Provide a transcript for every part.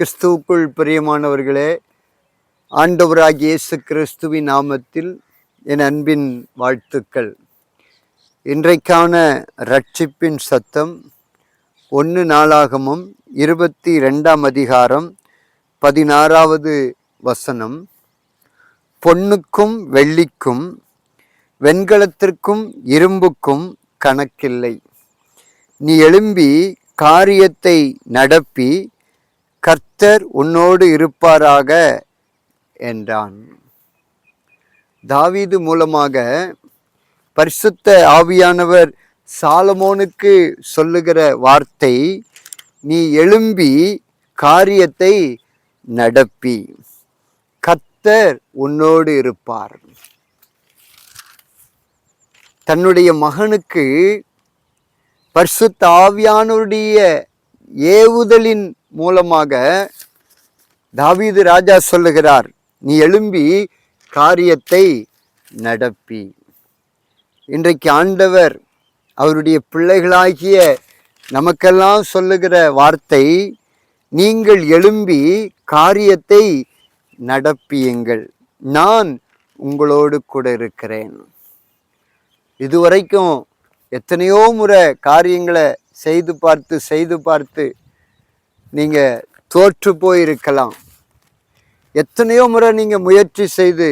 கிறிஸ்துவுக்குள் பிரியமானவர்களே ஆண்டவராகிய இயேசு கிறிஸ்துவின் நாமத்தில் என் அன்பின் வாழ்த்துக்கள். இன்றைக்கான ரட்சிப்பின் சத்தம் ஒன்று நாளாகமும் இருபத்தி ரெண்டாம் அதிகாரம் பதினாறாவது வசனம். பொன்னுக்கும் வெள்ளிக்கும் வெண்கலத்திற்கும் இரும்புக்கும் கணக்கில்லை. நீ எழும்பி காரியத்தை நடப்பி கர்த்தர் உன்னோடு இருப்பாராக என்றான். தாவீது மூலமாக பரிசுத்த ஆவியானவர் சாலமோனுக்கு சொல்லுகிற வார்த்தை நீ எழும்பி காரியத்தை நடப்பி. கர்த்தர் உன்னோடு இருப்பார். தன்னுடைய மகனுக்கு பரிசுத்த ஆவியானுடைய ஏவுதலின் மூலமாக தாவீது ராஜா சொல்லுகிறார் நீ எழும்பி காரியத்தை நடப்பி. இன்றைக்கு ஆண்டவர் அவருடைய பிள்ளைகளாகிய நமக்கெல்லாம் சொல்லுகிற வார்த்தை நீங்கள் எழும்பி காரியத்தை நடப்பியுங்கள். நான் உங்களோடு கூட இருக்கிறேன். இதுவரைக்கும் எத்தனையோ முறை காரியங்களை செய்து பார்த்து செய்து பார்த்து நீங்கள் தோற்று போயிருக்கலாம். எத்தனையோ முறை நீங்கள் முயற்சி செய்து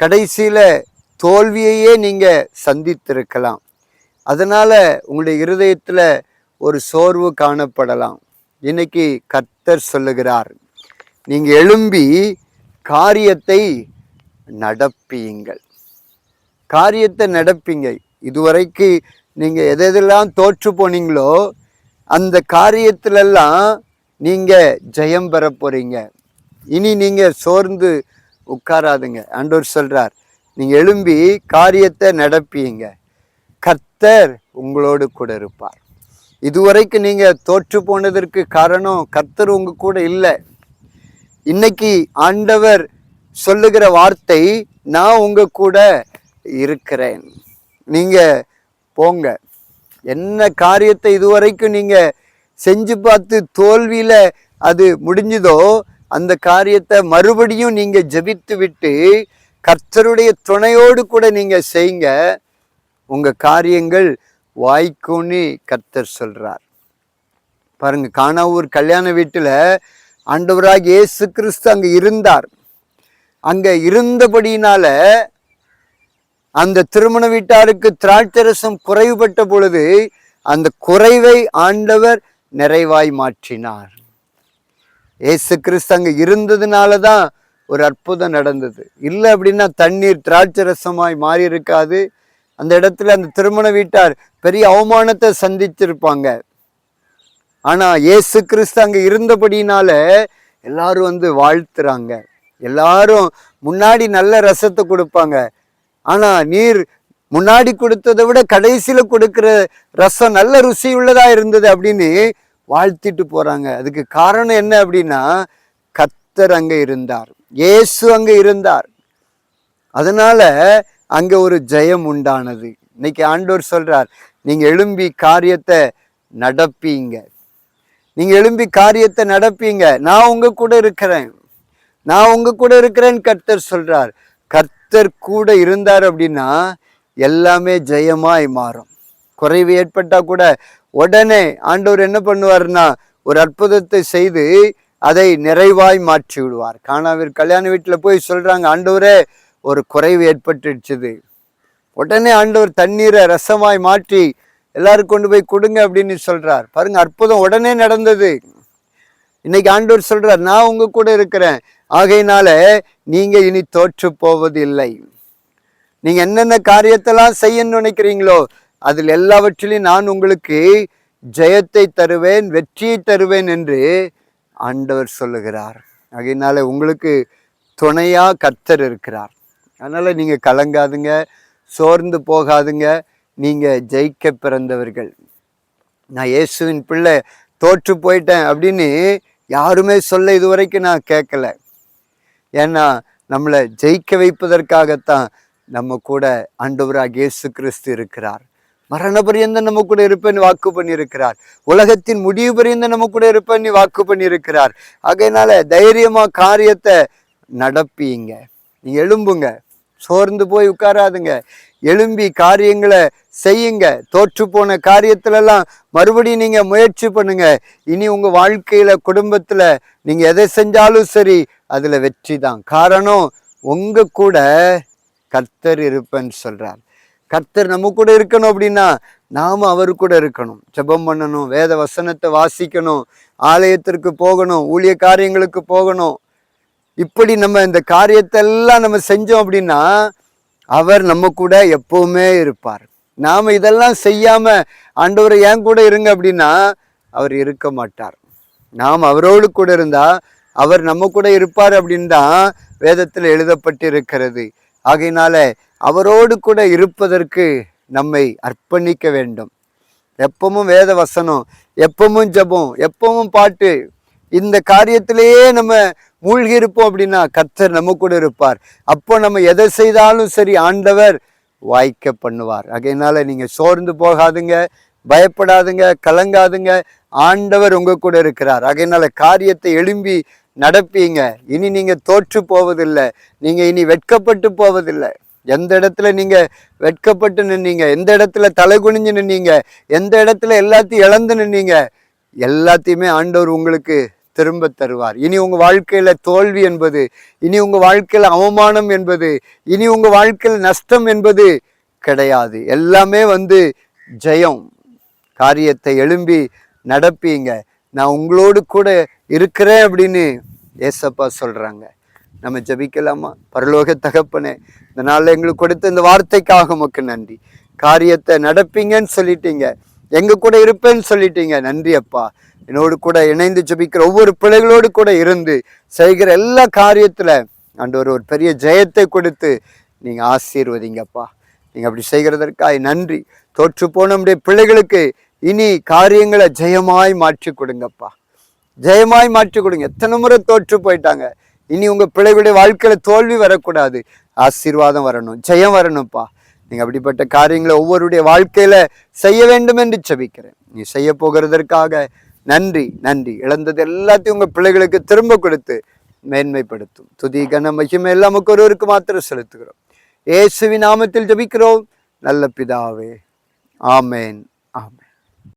கடைசியில் தோல்வியையே நீங்கள் சந்தித்திருக்கலாம். அதனால் உங்களுடைய இருதயத்தில் ஒரு சோர்வு காணப்படலாம். இன்னைக்கு கர்த்தர் சொல்லுகிறார் நீங்கள் எழும்பி காரியத்தை நடப்பியுங்கள் காரியத்தை நடப்பீங்க. இதுவரைக்கு நீங்கள் எதெல்லாம் தோற்று போனீங்களோ அந்த காரியத்திலெல்லாம் நீங்கள் ஜெயம் பெற போகிறீங்க இனி நீங்கள் சோர்ந்து உட்காராதுங்க. ஆண்டவர் சொல்கிறார் நீங்கள் எழும்பி காரியத்தை நடப்பீங்க. கர்த்தர் உங்களோடு கூட இருப்பார். இதுவரைக்கும் நீங்கள் தோற்று போனதற்கு காரணம் கர்த்தர் உங்கள் கூட இல்லை. இன்னைக்கு ஆண்டவர் சொல்லுகிற வார்த்தை நான் உங்கள் கூட இருக்கிறேன். நீங்கள் போங்க. என்ன காரியத்தை இதுவரைக்கும் நீங்கள் செஞ்சு பார்த்து தோல்வியில் அது முடிஞ்சதோ அந்த காரியத்தை மறுபடியும் நீங்கள் ஜெபித்து விட்டு கர்த்தருடைய துணையோடு கூட நீங்கள் செய்யுங்க. உங்கள் காரியங்கள் வாய்க்கும்னு கர்த்தர் சொல்கிறார் பாருங்க காணாவூர் கல்யாண வீட்டில் ஆண்டவராக இயேசு கிறிஸ்து அங்கே இருந்தார். அங்கே இருந்தபடியினால அந்த திருமண வீட்டாருக்கு திராட்சரசம் குறைவுபட்ட பொழுது அந்த குறைவை ஆண்டவர் நிறைவாய் மாற்றினார். ஏசு கிறிஸ்து அங்கே இருந்ததுனால தான் ஒரு அற்புதம் நடந்தது. இல்லை அப்படின்னா தண்ணீர் திராட்சரசமாய் மாறி இருக்காது அந்த இடத்துல அந்த திருமண வீட்டார் பெரிய அவமானத்தை சந்திச்சிருப்பாங்க. ஆனால் இயேசு கிறிஸ்து அங்கே இருந்தபடினால எல்லாரும் வந்து வாழ்த்துறாங்க. எல்லாரும் முன்னாடி நல்ல ரசத்தை கொடுப்பாங்க. ஆனால் நீர் முன்னாடி கொடுத்ததை விட கடைசியில் கொடுக்குற ரசம் நல்ல ருசி உள்ளதாக இருந்தது அப்படின்னு வாழ்த்திட்டு போகிறாங்க அதுக்கு காரணம் என்ன அப்படின்னா கத்தர் அங்கே இருந்தார். இயேசு அங்கே இருந்தார். அதனால் அங்கே ஒரு ஜெயம் உண்டானது. இன்னைக்கு ஆண்டோர் சொல்கிறார் நீங்கள் எழும்பி காரியத்தை நடப்பீங்க. நீங்கள் எழும்பி காரியத்தை நடப்பீங்க. நான் உங்கள் கூட இருக்கிறேன். நான் உங்கள் கூட இருக்கிறேன்னு கர்த்தர் சொல்கிறார் கர்த்தர் கர்த்தர் கூட இருந்தார் அப்படின்னா எல்லாமே ஜெயமாய் மாறும். குறைவு ஏற்பட்டா கூட உடனே ஆண்டவர் என்ன பண்ணுவார்னா ஒரு அற்புதத்தை செய்து அதை நிறைவாய் மாற்றி விடுவார். காணாவிற்கு கல்யாண வீட்டில் போய் சொல்றாங்க ஆண்டவரே ஒரு குறைவு ஏற்பட்டுடுச்சுது. உடனே ஆண்டவர் தண்ணீரை ரசமாய் மாற்றி எல்லாரும் கொண்டு போய் கொடுங்க அப்படின்னு சொல்றார். பாருங்க அற்புதம் உடனே நடந்தது. இன்னைக்கு ஆண்டவர் சொல்றார் நான் உங்க கூட இருக்கிறேன். ஆகையினால நீங்கள் இனி தோற்று போவதில்லை. நீங்கள் என்னென்ன காரியத்தெல்லாம் செய்யணும்னு நினைக்கிறீங்களோ அதில் எல்லாவற்றிலும் நான் உங்களுக்கு ஜெயத்தை தருவேன் வெற்றியை தருவேன் என்று ஆண்டவர் சொல்லுகிறார். ஆகையினால உங்களுக்கு துணையாக கர்த்தர் இருக்கிறார். அதனால் நீங்கள் கலங்காதுங்க சோர்ந்து போகாதுங்க நீங்கள் ஜெயிக்க பிறந்தவர்கள். நான் இயேசுவின் பிள்ளை தோற்று போயிட்டேன் அப்படின்னு யாருமே சொல்ல இதுவரைக்கும் நான் கேட்கல. ஏன்னா நம்மளை ஜெயிக்க வைப்பதற்காகத்தான் நம்ம கூட ஆண்டவராக இயேசு கிறிஸ்து இருக்கிறார். மரண பரியந்தம் நம்ம கூட இருப்பேன்னு வாக்கு பண்ணியிருக்கிறார். உலகத்தின் முடிவு பரியந்தம் நம்ம கூட இருப்பேன்னு வாக்கு பண்ணியிருக்கிறார். ஆகையினால தைரியமா காரியத்தை நடப்பீங்க. நீ எழும்புங்க. சோர்ந்து போய் உட்காராதுங்க. எழும்பி காரியங்களை செய்யுங்க. தோற்று போன காரியத்திலெல்லாம் மறுபடியும் நீங்கள் முயற்சி பண்ணுங்க. இனி உங்கள் வாழ்க்கையில் குடும்பத்தில் நீங்கள் எதை செஞ்சாலும் சரி அதில் வெற்றி தான். காரணம் உங்கள் கூட கர்த்தர் இருப்பேன்னு சொல்கிறார் கர்த்தர் நம்ம கூட இருக்கணும் அப்படின்னா நாம அவர் கூட இருக்கணும். ஜெபம் பண்ணணும் வேத வசனத்தை வாசிக்கணும் ஆலயத்திற்கு போகணும் ஊழிய காரியங்களுக்கு போகணும். இப்படி நம்ம இந்த காரியத்தை எல்லாம் நம்ம செஞ்சோம் அப்படின்னா அவர் நம்ம கூட எப்பவுமே இருப்பார். நாம் இதெல்லாம் செய்யாமல் ஆண்டவர் ஏன் கூட இருங்க அப்படின்னா அவர் இருக்க மாட்டார். நாம் அவரோடு கூட இருந்தால் அவர் நம்ம கூட இருப்பார் அப்படின்னு தான் வேதத்தில் எழுதப்பட்டிருக்கிறது. ஆகையினால அவரோடு கூட இருப்பதற்கு நம்மை அர்ப்பணிக்க வேண்டும். எப்பவும் வேத வசனம் எப்பவும் ஜெபம் எப்பவும் பாட்டு இந்த காரியத்திலேயே நம்ம மூழ்கி இருப்போம் அப்படின்னா கர்த்தர் நம்ம கூட இருப்பார். அப்போ நம்ம எதை செய்தாலும் சரி ஆண்டவர் வாய்க்க பண்ணுவார். ஆகையினால நீங்கள் சோர்ந்து போகாதுங்க பயப்படாதுங்க கலங்காதுங்க. ஆண்டவர் உங்கள் கூட இருக்கிறார். ஆகையினால காரியத்தை எழும்பி நடப்பீங்க. இனி நீங்கள் தோற்று போவதில்லை. நீங்கள் இனி வெட்கப்பட்டு போவதில்லை. எந்த இடத்துல நீங்கள் வெட்கப்பட்டு நின்னீங்க? எந்த இடத்துல தலை குனிஞ்சு நின்னீங்க? எந்த இடத்துல எல்லாத்தையும் இழந்து நின்னீங்க? எல்லாத்தையுமே ஆண்டவர் உங்களுக்கு திரும்ப தருவார். இனி உங்கள் வாழ்க்கையில் தோல்வி என்பது இனி உங்கள் வாழ்க்கையில் அவமானம் என்பது இனி உங்கள் வாழ்க்கையில் நஷ்டம் என்பது கிடையாது. எல்லாமே வந்து ஜெயம். காரியத்தை எழும்பி நடப்பீங்க. நான் உங்களோடு கூட இருக்கிறேன் அப்படின்னு ஏசப்பா சொல்கிறாங்க நம்ம ஜெபிக்கலாமா? பரலோக தகப்பனே இந்த நாளில் எங்களுக்கு கொடுத்த இந்த வார்த்தைக்காக உமக்கு நன்றி. காரியத்தை நடப்பீங்கன்னு சொல்லிட்டீங்க. எங்கள் கூட இருப்பேன்னு சொல்லிட்டீங்க. நன்றி அப்பா. என்னோடு கூட இணைந்து ஜபிக்கிற ஒவ்வொரு பிள்ளைகளோடு கூட இருந்து செய்கிற எல்லா காரியத்தில் ஆண்டவர் ஒரு பெரிய ஜெயத்தை கொடுத்து நீங்கள் ஆசீர்வதிங்கப்பா. நீங்கள் அப்படி செய்கிறதற்காய் நன்றி. தோற்று போன நம்முடைய பிள்ளைகளுக்கு இனி காரியங்களை ஜெயமாய் மாற்றி கொடுங்கப்பா. ஜெயமாய் மாற்றி கொடுங்க. எத்தனை முறை தோற்று போயிட்டாங்க. இனி உங்கள் பிள்ளைகளுடைய வாழ்க்கையில் தோல்வி வரக்கூடாது. ஆசீர்வாதம் வரணும். ஜெயம் வரணும்ப்பா. நீங்கள் அப்படிப்பட்ட காரியங்களை ஒவ்வொருடைய வாழ்க்கையில் செய்ய வேண்டும் என்று செபிக்கிறேன் நீ செய்ய போகிறதற்காக நன்றி நன்றி. இழந்தது எல்லாத்தையும் உங்கள் பிள்ளைகளுக்கு திரும்ப கொடுத்து மேன்மைப்படுத்தும். துதி கன மகிமை எல்லாம் நமக்கு ஒருவருக்கு மாத்திரம் செலுத்துகிறோம். இயேசுவின் நாமத்தில் ஜெபிக்கிறோம். நல்ல பிதாவே. ஆமேன்.